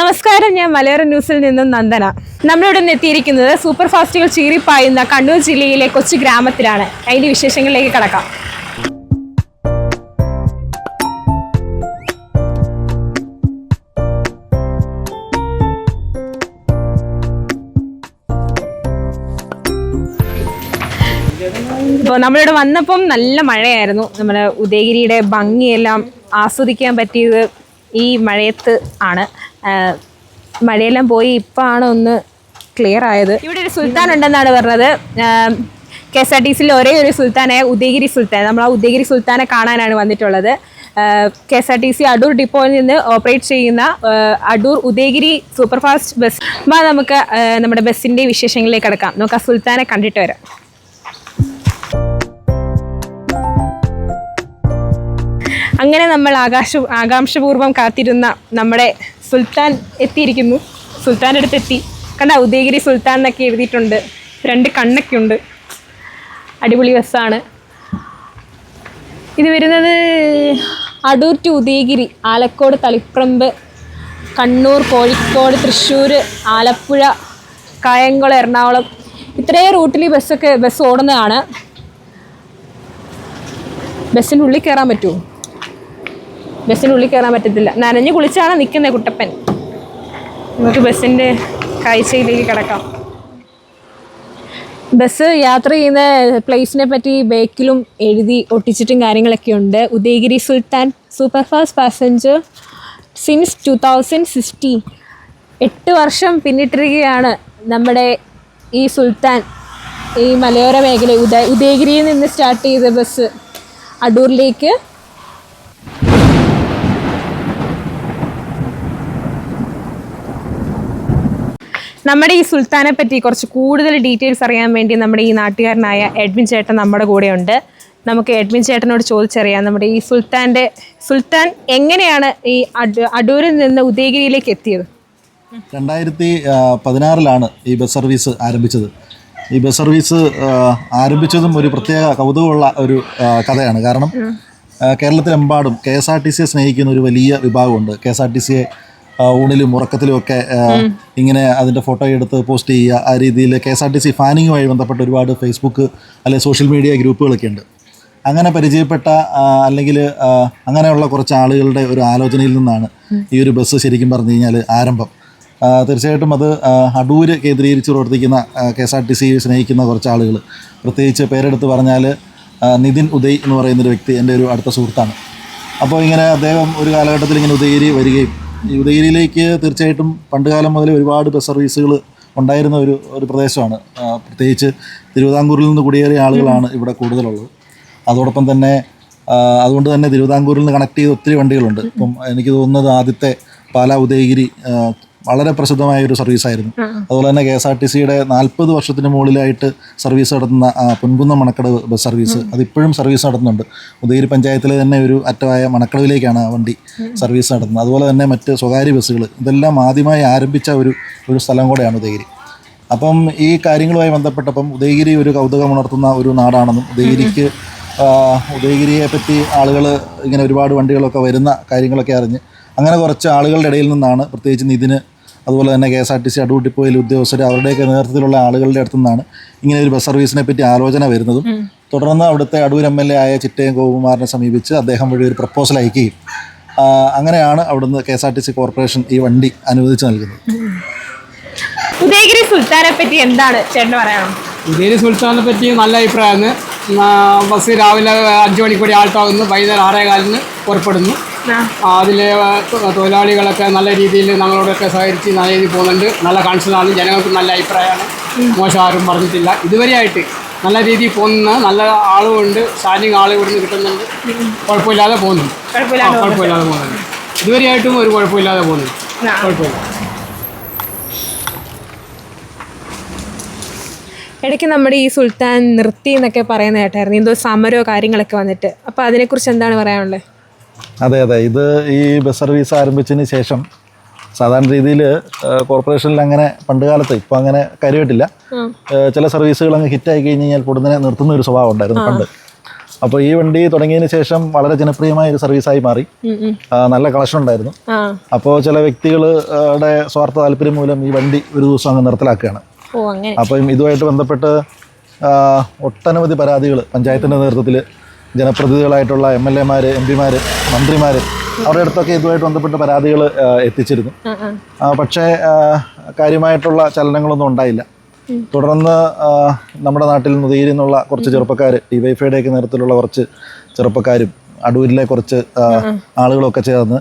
നമസ്കാരം ഞാൻ മലയാള ന്യൂസിൽ നിന്നും നന്ദന. നമ്മളിവിടെ നിന്ന് എത്തിയിരിക്കുന്നത് സൂപ്പർ ഫാസ്റ്റുകൾ ചീറിപ്പായുന്ന കണ്ണൂർ ജില്ലയിലെ കൊച്ചു ഗ്രാമത്തിലാണ്. അതിന്റെ വിശേഷങ്ങളിലേക്ക് കടക്കാം. അപ്പോൾ നമ്മളിവിടെ വന്നപ്പം നല്ല മഴയായിരുന്നു. നമ്മുടെ ഉദയഗിരിയുടെ ഭംഗിയെല്ലാം ആസ്വദിക്കാൻ പറ്റിയത് ഈ മഴയത്ത് ആണ്. മഴയെല്ലാം പോയി ഇപ്പോഴാണ് ഒന്ന് ക്ലിയർ ആയത്. ഇവിടെ ഒരു സുൽത്താൻ ഉണ്ടെന്നാണ് പറഞ്ഞത്. കെ എസ് ആർ ടി സിയിൽ ഒരേ ഒരു സുൽത്താനായ ഉദയഗിരി സുൽത്താൻ. നമ്മൾ ആ ഉദയഗിരി സുൽത്താനെ കാണാനാണ് വന്നിട്ടുള്ളത്. K S R T C Adoor ഡിപ്പോയിൽ നിന്ന് ഓപ്പറേറ്റ് ചെയ്യുന്ന അടൂർ ഉദയഗിരി സൂപ്പർഫാസ്റ്റ് ബസ് നമുക്ക് നമ്മുടെ ബസ്സിന്റെ വിശേഷങ്ങളിലേക്ക് കിടക്കാം. നമുക്ക് ആ സുൽത്താനെ കണ്ടിട്ട് വരാം. അങ്ങനെ നമ്മൾ ആകാശ ആകാംക്ഷപൂർവം കാത്തിരുന്ന നമ്മുടെ സുൽത്താൻ എത്തിയിരിക്കുന്നു. സുൽത്താന്റെ അടുത്ത് എത്തി കണ്ട ഉദയഗിരി സുൽത്താൻ എന്നൊക്കെ എഴുതിയിട്ടുണ്ട്. രണ്ട് കണ്ണൊക്കെ ഉണ്ട് അടിപൊളി ബസ്സാണ്. ഇത് വരുന്നത് അടൂർ ടു ഉദയഗിരി ആലക്കോട് തളിപ്രമ്പ് കണ്ണൂർ കോഴിക്കോട് തൃശ്ശൂർ ആലപ്പുഴ കായംകുളം എറണാകുളം. ഇത്രയും റൂട്ടിൽ ബസ്സൊക്കെ ബസ് ഓടുന്നതാണ്. ബസ്സിന്റെ ഉള്ളിൽ കയറാൻ പറ്റുമോ? ബസ്സിന്റെ ഉള്ളിൽ കയറാൻ പറ്റത്തില്ല. നനഞ്ഞു കുളിച്ചാണ് നിൽക്കുന്നത് കുട്ടപ്പൻ. നമുക്ക് ബസ്സിന്റെ കാഴ്ചയിലേക്ക് കിടക്കാം. ബസ് യാത്ര ചെയ്യുന്ന പ്ലേസിനെ പറ്റി ബേക്കിലും എഴുതി ഒട്ടിച്ചിട്ടും കാര്യങ്ങളൊക്കെ ഉണ്ട്. Udayagiri Sultan superfast passenger since two thousand sixteen എട്ട് വർഷം പിന്നിട്ടിരിക്കുകയാണ് നമ്മുടെ ഈ സുൽത്താൻ ഈ മലയോര മേഖല. ഉദയ ഉദയഗിരിയിൽ നിന്ന് സ്റ്റാർട്ട് ചെയ്ത ബസ് അടൂരിലേക്ക് നമ്മുടെ ഈ സുൽത്താനെ പറ്റി കുറച്ച് കൂടുതൽ ഡീറ്റെയിൽസ് അറിയാൻ വേണ്ടി നമ്മുടെ ഈ നാട്ടുകാരനായ എഡ്വിൻ ചേട്ടൻ നമ്മുടെ കൂടെയുണ്ട്. നമുക്ക് എഡ്വിൻ ചേട്ടനോട് ചോദിച്ചറിയാം നമ്മുടെ ഈ സുൽത്താന്റെ സുൽത്താൻ എങ്ങനെയാണ് ഈ അടൂ അടൂരിൽ നിന്ന് ഉദയഗിരിയിലേക്ക് എത്തിയത്? രണ്ടായിരത്തി പതിനാറിലാണ് ഈ ബസ് സർവീസ് ആരംഭിച്ചത്. ഈ ബസ് സർവീസ് ആരംഭിച്ചതും ഒരു പ്രത്യേക കൗതുകമുള്ള ഒരു കഥയാണ്. കാരണം കേരളത്തിലെമ്പാടും കെ എസ് ആർ ടി സിയെ സ്നേഹിക്കുന്ന ഒരു വലിയ വിഭാഗമുണ്ട്. കെ എസ് ആർ ടി സിയെ ഊണിലും ഉറക്കത്തിലും ഒക്കെ ഇങ്ങനെ അതിന്റെ ഫോട്ടോ എടുത്ത് പോസ്റ്റ് ചെയ്യുക. ആ രീതിയിൽ K S R T C ഫാനിങ്ങുമായി ബന്ധപ്പെട്ട ഒരുപാട് ഫേസ്ബുക്ക് അല്ലെങ്കിൽ സോഷ്യൽ മീഡിയ ഗ്രൂപ്പുകളൊക്കെ ഉണ്ട്. അങ്ങനെ പരിചയപ്പെട്ട അല്ലെങ്കിൽ അങ്ങനെയുള്ള കുറച്ച് ആളുകളുടെ ഒരു ആലോചനയിൽ നിന്നാണ് ഈ ഒരു ബസ് ശരിക്കും പറഞ്ഞു കഴിഞ്ഞാൽ ആരംഭം. തീർച്ചയായിട്ടും അത് അടൂര് കേന്ദ്രീകരിച്ച് പ്രവർത്തിക്കുന്ന K S R T C സ്നേഹിക്കുന്ന കുറച്ച് ആളുകൾ പ്രത്യേകിച്ച് പേരെടുത്ത് പറഞ്ഞാൽ നിതിൻ ഉദയ് എന്ന് പറയുന്നൊരു വ്യക്തി എന്റെ ഒരു അടുത്ത സുഹൃത്താണ്. അപ്പോൾ ഇങ്ങനെ അദ്ദേഹം ഒരു കാലഘട്ടത്തിൽ ഇങ്ങനെ ഉദയഗിരി വരികയും ഈ ഉദയഗിരിയിലേക്ക് തീർച്ചയായിട്ടും പണ്ടുകാലം മുതൽ ഒരുപാട് ബസ് സർവീസുകൾ ഉണ്ടായിരുന്ന ഒരു ഒരു പ്രദേശമാണ്. പ്രത്യേകിച്ച് തിരുവിതാംകൂറിൽ നിന്ന് കുടിയേറിയ ആളുകളാണ് ഇവിടെ കൂടുതലുള്ളത്. അതോടൊപ്പം തന്നെ അതുകൊണ്ട് തന്നെ തിരുവിതാംകൂറിൽ നിന്ന് കണക്ട് ചെയ്ത് ഒത്തിരി വണ്ടികളുണ്ട്. ഇപ്പം എനിക്ക് തോന്നുന്നത് ആദ്യത്തെ പാലാ ഉദയഗിരി വളരെ പ്രസിദ്ധമായ ഒരു സർവീസ് ആയിരുന്നു. അതുപോലെ തന്നെ കെ എസ് ആർ ടി സിയുടെ നാൽപ്പത് വർഷത്തിന് മുകളിലായിട്ട് സർവീസ് നടത്തുന്ന ആ, പൊൻകുന്നം മണക്കടവ് ബസ് സർവീസ് അതിപ്പോഴും സർവീസ് നടത്തുന്നുണ്ട്. ഉദയഗിരി പഞ്ചായത്തിലെ തന്നെ ഒരു അറ്റമായ മണക്കടവിലേക്കാണ് ആ വണ്ടി സർവീസ് നടത്തുന്നത്. അതുപോലെ തന്നെ മറ്റ് സ്വകാര്യ ബസ്സുകൾ ഇതെല്ലാം ആദ്യമായി ആരംഭിച്ച ഒരു ഒരു സ്ഥലം കൂടെയാണ് ഉദയഗിരി. അപ്പം ഈ കാര്യങ്ങളുമായി ബന്ധപ്പെട്ടപ്പം ഉദയഗിരി ഒരു കൗതുകം ഉണർത്തുന്ന ഒരു നാടാണെന്നും ഉദയഗിരിക്ക് ഉദയഗിരിയെ പറ്റി ആളുകൾ ഇങ്ങനെ ഒരുപാട് വണ്ടികളൊക്കെ വരുന്ന കാര്യങ്ങളൊക്കെ അറിഞ്ഞ് അങ്ങനെ കുറച്ച് ആളുകളുടെ ഇടയിൽ നിന്നാണ് പ്രത്യേകിച്ച് നിതിന് അതുപോലെ തന്നെ K S R T C Adoor ഡിപ്പോയിൽ ഉദ്യോഗസ്ഥർ അവരുടെയൊക്കെ നേതൃത്വത്തിലുള്ള ആളുകളുടെ അടുത്തു നിന്നാണ് ഇങ്ങനെ ഒരു ബസ് സർവീസിനെ പറ്റി ആലോചന വരുന്നതും. തുടർന്ന് അവിടുത്തെ അടൂർ എം എൽ എ ആയ ചിറ്റയം ഗോപകുമാറിനെ സമീപിച്ച് അദ്ദേഹം വഴി ഒരു പ്രപ്പോസൽ അയക്കുകയും അങ്ങനെയാണ് അവിടുന്ന് K S R T C corporation ഈ വണ്ടി അനുവദിച്ചു നൽകുന്നത്. ഉദയഗിരി സുൽത്താനെ പറ്റി എന്താണ് ചേട്ടൻ പറയാനുള്ളത്? ഉദയഗിരി സുൽത്താനെ പറ്റി നല്ല അഭിപ്രായമാണ്. ബസ് രാവിലെ അഞ്ച് മണിക്കൂടി ആൾട്ടാകുന്നു വൈകുന്നേരം ആറേ കാലിന് പുറപ്പെടുന്നു. അതിലെ തൊഴിലാളികളൊക്കെ നല്ല രീതിയിൽ നമ്മളോടൊക്കെ സഹകരിച്ച് നല്ല രീതിയിൽ പോകുന്നുണ്ട്. നല്ല കൺസിലാണ് ജനങ്ങൾക്ക് നല്ല അഭിപ്രായമാണ്. മോശം ആരും പറഞ്ഞിട്ടില്ല. ഇതുവരെയായിട്ട് നല്ല രീതിയിൽ പോകുന്ന നല്ല ആളുമുണ്ട് സ്റ്റാൻഡിങ് ആൾ ഇവിടുന്ന് കിട്ടുന്നുണ്ട്. കുഴപ്പമില്ലാതെ പോകുന്നുണ്ട് കുഴപ്പമില്ലാതെ പോകുന്നുണ്ട് ഇതുവരെയായിട്ടും ഒരു കുഴപ്പമില്ലാതെ പോകുന്നുണ്ട് കുഴപ്പമില്ല. ഇടയ്ക്ക് നമ്മുടെ ഈ സുൽത്താൻ നിർത്തി എന്നൊക്കെ പറയുന്ന കേട്ടായിരുന്നു. എന്തോ സമരോ കാര്യങ്ങളൊക്കെ വന്നിട്ട്. അപ്പോൾ അതിനെക്കുറിച്ച് എന്താണ് പറയാനുള്ളത്? അതെ അതെ. ഇത് ഈ ബസ് സർവീസ് ആരംഭിച്ചതിന് ശേഷം സാധാരണ രീതിയിൽ കോർപ്പറേഷനിൽ അങ്ങനെ പണ്ട് കാലത്ത് ഇപ്പം അങ്ങനെ കാര്യമായിട്ടില്ല. ചില സർവീസുകൾ അങ്ങ് ഹിറ്റ് ആയി കഴിഞ്ഞ് കഴിഞ്ഞാൽ പൊടുന്നതിനെ നിർത്തുന്ന ഒരു സ്വഭാവം ഉണ്ടായിരുന്നു പണ്ട്. അപ്പോൾ ഈ വണ്ടി തുടങ്ങിയതിന് ശേഷം വളരെ ജനപ്രിയമായ ഒരു സർവീസായി മാറി. നല്ല കളക്ഷൻ ഉണ്ടായിരുന്നു. അപ്പോൾ ചില വ്യക്തികളുടെ സ്വാർത്ഥ താല്പര്യം മൂലം ഈ വണ്ടി ഒരു ദിവസം അങ്ങ് നിർത്തലാക്കുകയാണ്. അപ്പം ഇതുമായിട്ട് ബന്ധപ്പെട്ട് ഒട്ടനവധി പരാതികൾ പഞ്ചായത്തിന്റെ നേതൃത്വത്തിൽ ജനപ്രതിനിധികളായിട്ടുള്ള എം എൽ എമാർ എം പിമാർ മന്ത്രിമാർ അവരുടെ അടുത്തൊക്കെ ഇതുമായിട്ട് ബന്ധപ്പെട്ട് പരാതികൾ എത്തിച്ചിരുന്നു. പക്ഷേ കാര്യമായിട്ടുള്ള ചലനങ്ങളൊന്നും ഉണ്ടായില്ല. തുടർന്ന് നമ്മുടെ നാട്ടിൽ നുതയിൽ നിന്നുള്ള കുറച്ച് ചെറുപ്പക്കാർ ഡിവൈഫൈയുടെയൊക്കെ നേതൃത്വത്തിലുള്ള കുറച്ച് ചെറുപ്പക്കാരും അടൂരിലെ കുറച്ച് ആളുകളൊക്കെ ചേർന്ന്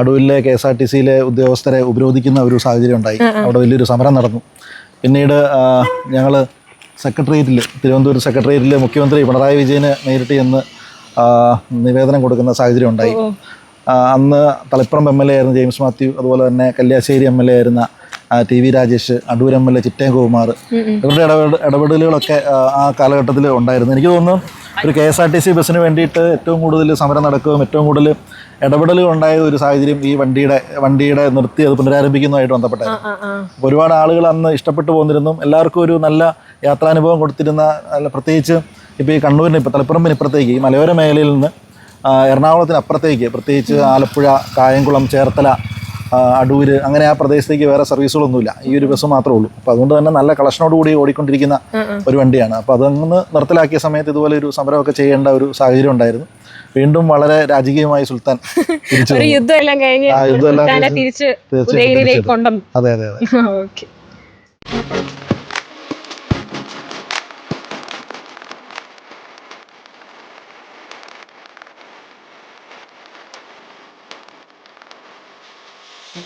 അടൂരിലെ കെ എസ് ആർ ടി സിയിലെ ഉദ്യോഗസ്ഥരെ ഉപരോധിക്കുന്ന ഒരു സാഹചര്യം ഉണ്ടായി. അവിടെ വലിയൊരു സമരം നടന്നു. പിന്നീട് ഞങ്ങൾ സെക്രട്ടേറിയറ്റിൽ തിരുവനന്തപുരം സെക്രട്ടേറിയറ്റിൽ മുഖ്യമന്ത്രി പിണറായി വിജയന് നേരിട്ട് ചെന്ന് നിവേദനം കൊടുക്കുന്ന സാഹചര്യം ഉണ്ടായി. അന്ന് തളിപ്പുറം എം എൽ എ ആയിരുന്ന ജെയിംസ് മാത്യു അതുപോലെ തന്നെ കല്യാശ്ശേരി എം എൽ എ ആയിരുന്ന T V Rajesh Adoor M L A Chittayam Kumar ഇവരുടെ ഇടപെട ഇടപെടലുകളൊക്കെ ആ, കാലഘട്ടത്തിൽ ഉണ്ടായിരുന്നു. എനിക്ക് തോന്നുന്നു ഒരു K S R T C ബസ്സിന് വേണ്ടിയിട്ട് ഏറ്റവും കൂടുതൽ സമരം നടക്കുകയും ഏറ്റവും കൂടുതൽ ഇടപെടലുകൾ ഉണ്ടായ ഒരു സാഹചര്യം ഈ വണ്ടിയുടെ വണ്ടിയുടെ നിർത്തി അത് പുനരാരംഭിക്കുന്നതുമായിട്ട് ബന്ധപ്പെട്ടായിരുന്നു. ഒരുപാട് ആളുകൾ അന്ന് ഇഷ്ടപ്പെട്ടു പോന്നിരുന്നു. എല്ലാവർക്കും ഒരു നല്ല യാത്രാനുഭവം കൊടുത്തിരുന്ന അല്ല പ്രത്യേകിച്ച് ഇപ്പോൾ ഈ കണ്ണൂരിന് ഇപ്പോൾ തലപ്പുറമ്പിന് ഇപ്പുറത്തേക്ക് ഈ മലയോര മേഖലയിൽ നിന്ന് എറണാകുളത്തിന് അപ്പുറത്തേക്ക് പ്രത്യേകിച്ച് ആലപ്പുഴ കായംകുളം ചേർത്തല അടൂർ അടൂര് അങ്ങനെ ആ പ്രദേശത്തേക്ക് വേറെ സർവീസുകളൊന്നുമില്ല. ഈ ഒരു ബസ് മാത്രമേ ഉള്ളൂ. അപ്പോൾ അതുകൊണ്ട് തന്നെ നല്ല കളക്ഷനോട് കൂടി ഓടിക്കൊണ്ടിരിക്കുന്ന ഒരു വണ്ടിയാണ്. അപ്പോൾ അതങ്ങ് നിർത്തലാക്കിയ സമയത്ത് ഇതുപോലെ ഒരു സമരമൊക്കെ ചെയ്യേണ്ട ഒരു സാഹചര്യം ഉണ്ടായിരുന്നു. വീണ്ടും വളരെ രാജകീയമായി സുൽത്താൻ തിരിച്ചു ഒരു യുദ്ധം എല്ലാം കഴിഞ്ഞ് തീർച്ചയായും അതെ അതെ അതെ. നമ്മുടെ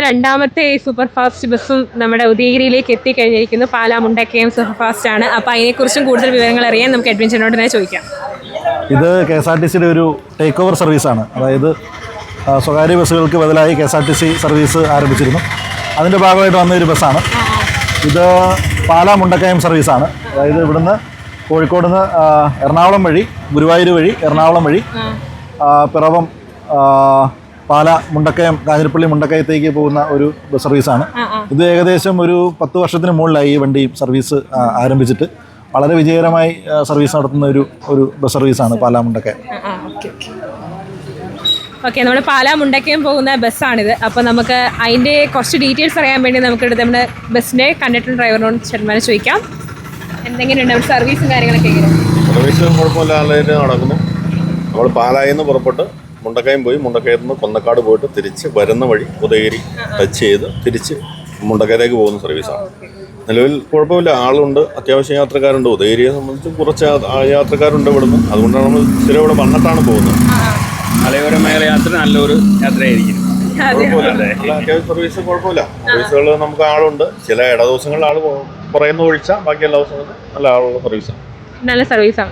രണ്ടാമത്തെ സൂപ്പർ ഫാസ്റ്റ് ബസ്സും നമ്മുടെ ഉദയഗിരിയിലേക്ക് എത്തിക്കഴിഞ്ഞിരിക്കുന്നു. പാലാ മുണ്ടക്കയം സൂപ്പർ ഫാസ്റ്റ് ആണ്. അപ്പോൾ അതിനെക്കുറിച്ചും കൂടുതൽ വിവരങ്ങൾ അറിയാൻ നമുക്ക് അഡ്വഞ്ചറിനോട് തന്നെ ചോദിക്കാം. ഇത് കെ എസ് ആർ ടി സിയുടെ ഒരു ടേക്ക് ഓവർ സർവീസാണ് അതായത് സ്വകാര്യ ബസ്സുകൾക്ക് ബദലായി K S R T C service ആരംഭിച്ചിരുന്നു. അതിന്റെ ഭാഗമായിട്ട് വന്ന ഒരു ബസ്സാണ്. ഇത് പാലാ മുണ്ടക്കയം സർവീസാണ്. അതായത് ഇവിടുന്ന് കോഴിക്കോട് നിന്ന് എറണാകുളം വഴി ഗുരുവായൂർ വഴി എറണാകുളം വഴി പിറവം പാല മുണ്ടക്കയം കാഞ്ഞിരപ്പള്ളി മുണ്ടക്കയത്തേക്ക് പോകുന്ന ഒരു ബസ് സർവീസാണ്. ഇത് ഏകദേശം ഒരു പത്ത് വർഷത്തിന് മുകളിലായി ഈ വണ്ടി സർവീസ് ആരംഭിച്ചിട്ട്. വളരെ വിജയകരമായി സർവീസ് നടത്തുന്ന ഒരു ഒരു ബസ് സർവീസാണ് പാലാ മുണ്ടക്കയം. ഓക്കെ നമ്മുടെ പാലാ മുണ്ടക്കയം പോകുന്ന ബസ്സാണിത്. അപ്പോൾ നമുക്ക് അതിന്റെ കുറച്ച് ഡീറ്റെയിൽസ് അറിയാൻ വേണ്ടി നമുക്ക് എടുത്ത് നമ്മുടെ ബസ്സിന്റെ കണ്ടക്ടർ ഡ്രൈവറിനോട് ചേട്ടന്മാരെ ചോദിക്കാം. എന്തെങ്ങനെയുണ്ട് സർവീസും കാര്യങ്ങളൊക്കെ സർവീസും കുഴപ്പമില്ലാതെ നടക്കുന്നു. നമ്മൾ പാലായിൽ നിന്ന് പുറപ്പെട്ട് മുണ്ടക്കയം പോയി. മുണ്ടക്കയത്ത് നിന്ന് കൊന്നക്കാട് പോയിട്ട് തിരിച്ച് വരുന്ന വഴി ഉദയഗിരി ടച്ച് ചെയ്ത് തിരിച്ച് മുണ്ടക്കയത്തേക്ക് പോകുന്ന സർവീസാണ് നിലവിൽ കുഴപ്പമില്ല. ആളുണ്ട്. അത്യാവശ്യം യാത്രക്കാരുണ്ട്. ഉദയഗിരിയെ സംബന്ധിച്ച് കുറച്ച് യാത്രക്കാരുണ്ട് ഇവിടുന്ന്. അതുകൊണ്ടാണ് നമ്മൾ സ്ഥിരം ഇവിടെ വന്നിട്ടാണ് പോകുന്നത്. മലയോര മേഖല യാത്ര നല്ലൊരു യാത്രയായിരിക്കും. സർവീസ് കുഴപ്പമില്ല. സർവീസുകൾ നമുക്ക് ആളുണ്ട്. ചില ഇട ദിവസങ്ങളിൽ ആൾ കുറയുന്ന ഒഴിച്ചാൽ ബാക്കി എല്ലാ ദിവസങ്ങളിലും നല്ല ആളുള്ള സർവീസാണ് നല്ല സർവീസാണ്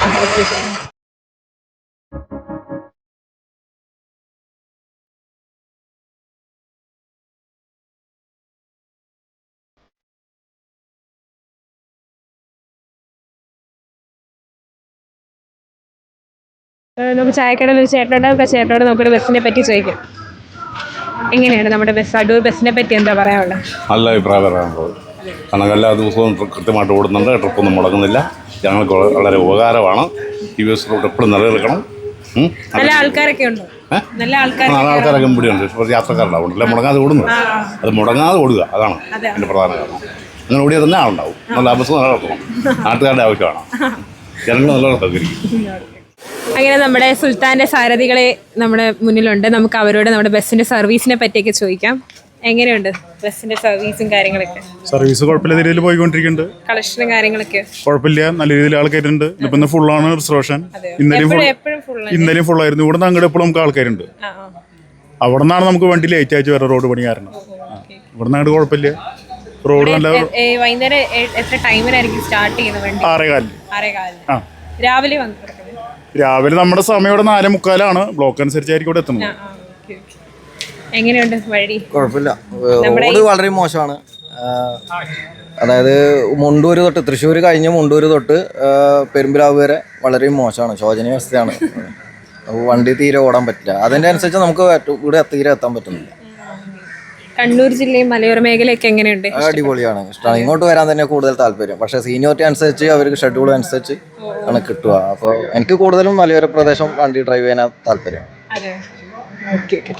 നമുക്ക് ചായക്കടയിൽ ഒരു ചേട്ടനോട് നമുക്ക് ചേട്ടനോട് നമുക്കൊരു ബസ്സിനെ പറ്റി ചോദിക്കാം. എങ്ങനെയാണ് നമ്മുടെ ബസ് അടൂർ ബസ്സിനെ പറ്റി എന്താ പറയാനുള്ളത്? നല്ല അഭിപ്രായം പറയാനുള്ളത് കാരണം എല്ലാ ദിവസവും കൃത്യമായിട്ട് ഓടുന്നുണ്ട്. ട്രിപ്പൊന്നും മുടങ്ങുന്നില്ല. ഞങ്ങൾക്ക് വളരെ ഉപകാരമാണ്. ഈ ബസ് റൂട്ട് എപ്പോഴും നിലനിൽക്കണം. നല്ല ആൾക്കാരൊക്കെ ഉണ്ടോ? നല്ല നല്ല ആൾക്കാരൊക്കെ ഇവിടെയുണ്ട് കുറച്ച് യാത്രക്കാരുണ്ടാവും. അല്ല മുടങ്ങാതെ ഓടുന്നു. അത് മുടങ്ങാതെ ഓടുക. അതാണ് അതെ. എന്റെ പ്രധാന കാരണം. അങ്ങനെ ഓടിയാൽ തന്നെ ആളുണ്ടാവും. നല്ല ബസ് നിലനിർത്തണം. നാട്ടുകാരുടെ ആവശ്യമാണ്. ജനങ്ങൾ നല്ലോണം സൗകര്യം അങ്ങനെ നമ്മുടെ സുൽത്താന്റെ സാരഥികളെ നമ്മുടെ മുന്നിലുണ്ട്. നമുക്ക് അവരോട് നമ്മുടെ ബസ്സിന്റെ സർവീസിനെ പറ്റിയൊക്കെ ചോദിക്കാം. എങ്ങനെയുണ്ട് ബസ്സിന്റെ സർവീസും കാര്യങ്ങളൊക്കെ? സർവീസ് കുഴപ്പമില്ല. രീതിയിൽ പോയിക്കൊണ്ടിരിക്കുന്നുണ്ട്. കളക്ഷനും കാര്യങ്ങളൊക്കെ? കുഴപ്പമില്ല. നല്ല രീതിയിൽ ആൾക്കാരുണ്ട് ഇപ്പൊ ഫുൾ ആണ് റിസർവേഷൻ. ഇന്നലെയും ഇന്നലെയും ഫുൾ ആയിരുന്നു. ഇവിടെ നിന്ന് അങ്ങോട്ട് എപ്പോഴും നമുക്ക് ആൾക്കാരുണ്ട്. അവിടെ നിന്നാണ് നമുക്ക് വണ്ടി ലേറ്റ് ആയിട്ട് വരാം റോഡ് പണി കാരണം. ഇവിടെ നിന്ന് അങ്ങോട്ട് കുഴപ്പമില്ല. റോഡ് നല്ല വൈകുന്നേരം എത്ര ടൈമിനായിരിക്കും സ്റ്റാർട്ട് ചെയ്യുന്നത് വണ്ടി? ആറേകാലിൽ ആറേ കാലിന് ആ. രാവിലെ വന്ന് രാവിലെ നമ്മുടെ സമയം ഇവിടെ നാലേ മുക്കാലാണ് ബ്ലോക്ക് അനുസരിച്ചായിരിക്കും ഇവിടെ എത്തുന്നത്. എങ്ങനെയുണ്ട് വഴി? കുഴപ്പമില്ല. റോഡ് വളരെ മോശമാണ്. അതായത് മുണ്ടൂര് തൊട്ട് തൃശ്ശൂർ കഴിഞ്ഞ് മുണ്ടൂര് തൊട്ട് പെരുമ്പിലാവ് വരെ വളരെ മോശമാണ് ശോചനീയ അവസ്ഥയാണ്. വണ്ടി തീരെ ഓടാൻ പറ്റില്ല. അതിന്റെ അനുസരിച്ച് നമുക്ക് ഇവിടെ തീരെ എത്താൻ പറ്റുന്നില്ല. കണ്ണൂർ ജില്ലയും മലയോര മേഖലയൊക്കെ എങ്ങനെയുണ്ട്? അടിപൊളിയാണ്. ഇഷ്ടമാണ് ഇങ്ങോട്ട് വരാൻ തന്നെ കൂടുതൽ താല്പര്യം. പക്ഷേ സീനിയോറിറ്റി അനുസരിച്ച് അവർക്ക് ഷെഡ്യൂൾ അനുസരിച്ച് ആണ് കിട്ടുക. അപ്പോൾ എനിക്ക് കൂടുതലും മലയോര പ്രദേശം വണ്ടി ഡ്രൈവ് ചെയ്യാനാണ് താല്പര്യം. അതെ. Okay okay.